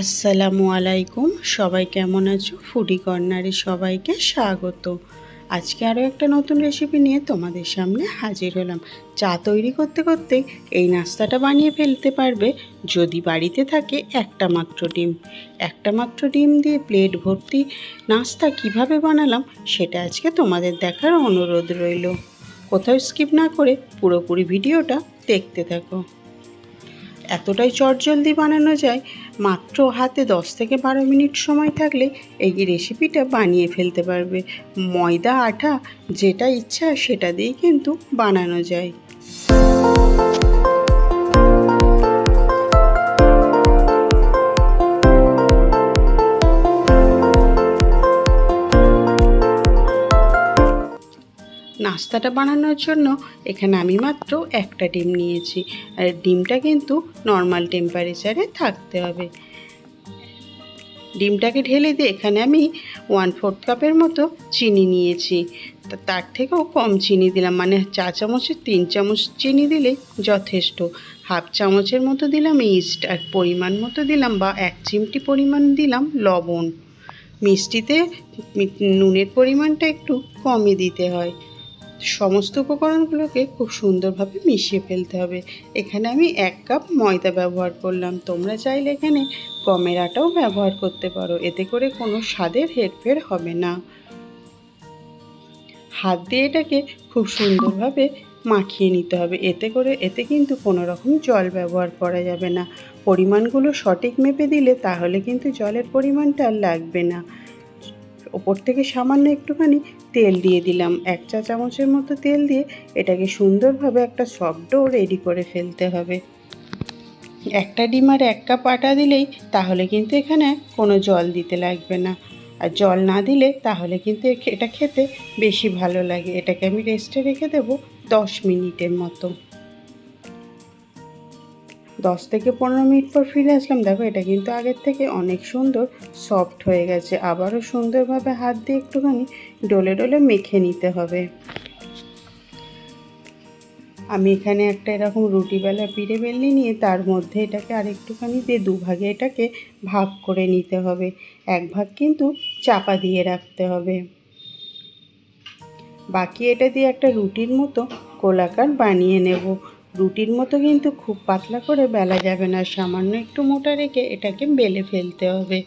আসসালামু আলাইকুম। সবাই কেমন আছো? ফুডি কর্নারে সবাইকে স্বাগত। আজকে আরও একটা নতুন রেসিপি নিয়ে তোমাদের সামনে হাজির হলাম। চা তৈরি করতে করতে এই নাস্তাটা বানিয়ে ফেলতে পারবে যদি বাড়িতে থাকে একটা মাত্র ডিম। একটা মাত্র ডিম দিয়ে প্লেট ভর্তি নাস্তা কীভাবে বানালাম সেটা আজকে তোমাদের দেখার অনুরোধ রইল। কোথাও স্কিপ না করে পুরোপুরি ভিডিওটা দেখতে থাকো। এতটাই চটজলদি বানানো যায় মাত্র হাতে দশ থেকে বারো মিনিট সময় থাকলে এই রেসিপিটা বানিয়ে ফেলতে পারবে। ময়দা, আটা, যেটা ইচ্ছা সেটা দিয়েই কিন্তু বানানো যায়। নাস্তাটা বানানোর জন্য এখানে আমি মাত্র একটা ডিম নিয়েছি। আর ডিমটা কিন্তু নর্মাল টেম্পারেচারে থাকতে হবে। ডিমটাকে ঢেলে দিয়ে এখানে আমি ওয়ান ফোর্থ কাপের মতো চিনি নিয়েছি। তার থেকেও কম চিনি দিলাম। মানে চা চামচের তিন চামচ চিনি দিলে যথেষ্ট। হাফ চামচের মতো দিলাম ইস্ট আর পরিমাণ মতো দিলাম বা এক চিমটি পরিমাণ দিলাম লবণ। মিষ্টিতে নুনের পরিমাণটা একটু কমই দিতে হয়। সমস্ত উপকরণগুলোকে খুব সুন্দরভাবে মিশিয়ে ফেলতে হবে। এখানে আমি এক কাপ ময়দা ব্যবহার করলাম। তোমরা চাইলে এখানে গমের আটাও ব্যবহার করতে পারো। এতে করে কোনো স্বাদের হেরফের হবে না। হাত দিয়ে এটাকে খুব সুন্দরভাবে মাখিয়ে নিতে হবে। এতে করে, এতে কিন্তু কোনো রকম জল ব্যবহার করা যাবে না। পরিমাণগুলো সঠিক মেপে দিলে তাহলে কিন্তু জলের পরিমাণটা লাগবে না। ওপর থেকে সামান্য একটুখানি তেল দিয়ে দিলাম। এক চা চামচের মতো তেল দিয়ে এটাকে সুন্দরভাবে একটা সফট ডো রেডি করে ফেলতে হবে। একটা ডিম আর এক কাপ আটা দিলেই তাহলে কিন্তু এখানে কোনো জল দিতে লাগবে না। আর জল না দিলে তাহলে কিন্তু এটা খেতে বেশি ভালো লাগে। এটাকে আমি রেস্টে রেখে দেবো দশ মিনিটের মতো। দশ থেকে পনেরো মিনিট পর ফিরে আসলাম। দেখো, এটা কিন্তু আগের থেকে অনেক সুন্দর, সফট হয়ে গেছে। আবারও সুন্দরভাবে হাত দিয়ে একটুখানি ডলে ডলে মেখে নিতে হবে। আমি এখানে একটা এরকম রুটি বেলা পিড়ে বেলনি নিয়ে তার মধ্যে এটাকে আরেকটুখানি দিয়ে দুভাগে এটাকে ভাগ করে নিতে হবে। এক ভাগ কিন্তু চাপা দিয়ে রাখতে হবে। বাকি এটা দিয়ে একটা রুটির মতো গোলাকার বানিয়ে নেব। রুটির মতো কিন্তু খুব পাতলা করে বেলা যাবে না, সামান্য একটু মোটা রেখে এটাকে বেলে ফেলতে হবে।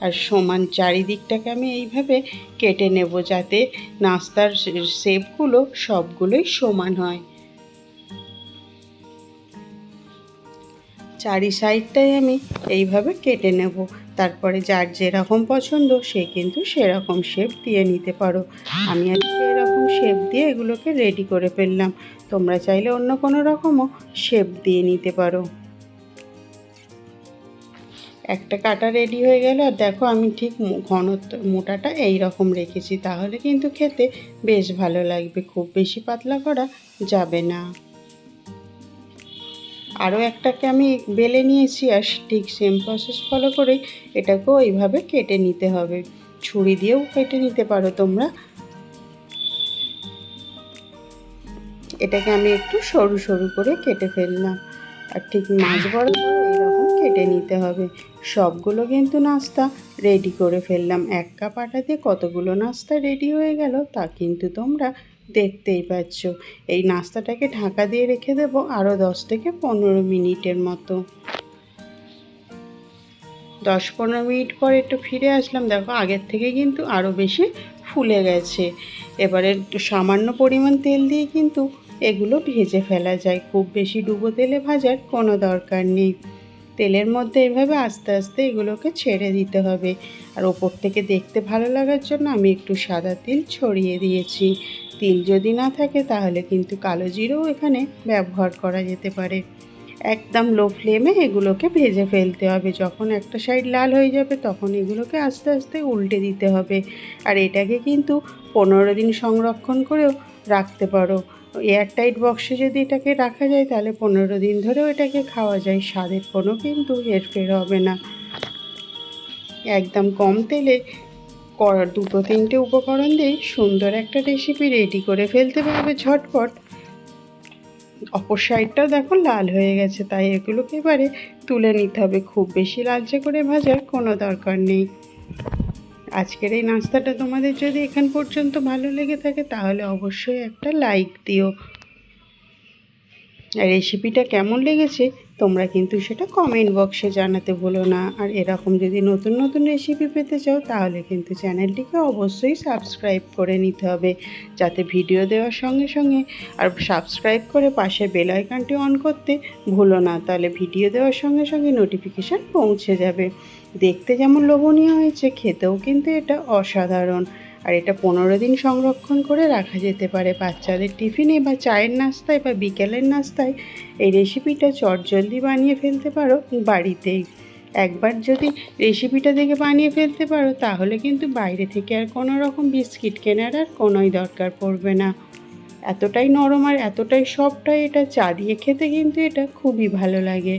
আর সমান চারিদিকটাকে আমি এইভাবে কেটে নেব যাতে নাস্তার শেপগুলো সবগুলোই সমান হয়। চারি সাইডটাই আমি এইভাবে কেটে নেব। তারপরে যার যেরকম পছন্দ সে কিন্তু সেরকম শেপ দিয়ে নিতে পারো। আমি শেপ দিয়ে এগুলোকে রেডি করে ফেললাম। তোমরা চাইলে অন্য কোনো রকমও শেপ দিয়ে নিতে পারো। একটা কাটা রেডি হয়ে গেল। আর দেখো, আমি ঠিক ঘনত্ব, মোটাটা এই রকম রেখেছি। তাহলে কিন্তু খেতে বেশ ভালো লাগবে। খুব বেশি পাতলা করা যাবে না। আরও একটাকে আমি বেলে নিয়েছি আর ঠিক সেম প্রসেস ফলো করে এটাকেও এইভাবে কেটে নিতে হবে। ছুরি দিয়েও কেটে নিতে পারো তোমরা। এটাকে আমি একটু সরু সরু করে কেটে ফেললাম। আর ঠিক মাছ বড় এইরকম কেটে নিতে হবে। সবগুলো কিন্তু নাস্তা রেডি করে ফেললাম। এক কাপ আটা দিয়ে কতগুলো নাস্তা রেডি হয়ে গেল তা কিন্তু তোমরা দেখতেই পাচ্ছ। এই নাস্তাটাকে ঢাকা দিয়ে রেখে দেবো আরও দশ থেকে পনেরো মিনিটের মতো। দশ পনেরো মিনিট পর একটু ফিরে আসলাম। দেখো আগের থেকে কিন্তু আরও বেশি ফুলে গেছে। এবারে একটু সামান্য পরিমাণ তেল দিয়ে কিন্তু এগুলো ভেজে ফেলা যায়। খুব বেশি ডুবো তেলে ভাজার কোনো দরকার নেই। তেলের মধ্যে এভাবে আস্তে আস্তে এগুলোকে ছেড়ে দিতে হবে। আর ওপর থেকে দেখতে ভালো লাগার জন্য আমি একটু সাদা তিল ছড়িয়ে দিয়েছি। তিল যদি না থাকে তাহলে কিন্তু কালো জিরেও এখানে ব্যবহার করা যেতে পারে। একদম লো ফ্লেমে এগুলোকে ভেজে ফেলতে হবে। যখন একটা সাইড লাল হয়ে যাবে তখন এগুলোকে আস্তে আস্তে উল্টে দিতে হবে। আর এটাকে কিন্তু পনেরো দিন সংরক্ষণ করেও রাখতে পারো। এয়ারটাইট বক্সে যদি এটাকে রাখা যায়, তাহলে পনেরো দিন ধরেও এটাকে খাওয়া যায়। স্বাদের কোনো কিন্তু হেরফের হবে না। একদম কম তেলে করার দুটো তিনটে উপকরণ দিয়েই সুন্দর একটা রেসিপি রেডি করে ফেলতে পারবে ঝটপট। অপর সাইডটাও দেখো লাল হয়ে গেছে, তাই এগুলোকে এবারে তুলে নিতে হবে। খুব বেশি লালচে করে ভাজার কোনো দরকার নেই। আজকের এই নাস্তাটা তোমাদের যদি এখান পর্যন্ত ভালো লেগে থাকে, তাহলে অবশ্যই একটা লাইক দিও। রেসিপিটা কেমন লেগেছে তোমরা কিন্তু সেটা কমেন্ট বক্সে জানাতে ভুলো না। আর এরকম যদি নতুন নতুন রেসিপি পেতে চাও, তাহলে কিন্তু চ্যানেলটিকে অবশ্যই সাবস্ক্রাইব করে নিতে হবে। যাতে ভিডিও দেওয়ার সঙ্গে সঙ্গে আর সাবস্ক্রাইব করে পাশে বেল আইকনটি অন করতে ভুলো না। তাহলে ভিডিও দেওয়ার সঙ্গে সঙ্গে নোটিফিকেশান পৌঁছে যাবে। দেখতে যেমন লোভনীয় হয়েছে, খেতেও কিন্তু এটা অসাধারণ। আর এটা পনেরো দিন সংরক্ষণ করে রাখা যেতে পারে। বাচ্চাদের টিফিনে বা চায়ের নাস্তায় বা বিকেলের নাস্তায় এই রেসিপিটা চটজলদি বানিয়ে ফেলতে পারো বাড়িতেই। একবার যদি রেসিপিটা দেখে বানিয়ে ফেলতে পারো, তাহলে কিন্তু বাইরে থেকে আর কোনো রকম বিস্কিট কেনার আর কোনোই দরকার পড়বে না। এতটাই নরম আর এতটাই সবটাই এটা চা দিয়ে খেতে কিন্তু এটা খুবই ভালো লাগে।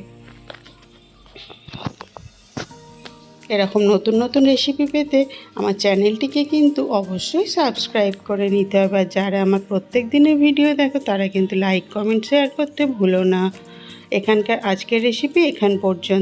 এরকম নতুন নতুন রেসিপি পেতে আমার চ্যানেলটিকে কিন্তু অবশ্যই সাবস্ক্রাইব করে নিতে হবে। আর যারা আমার প্রত্যেক দিনের ভিডিও দেখো, তারা কিন্তু লাইক কমেন্ট শেয়ার করতে ভুলো না। এখানকার আজকের রেসিপি এখান পর্যন্ত।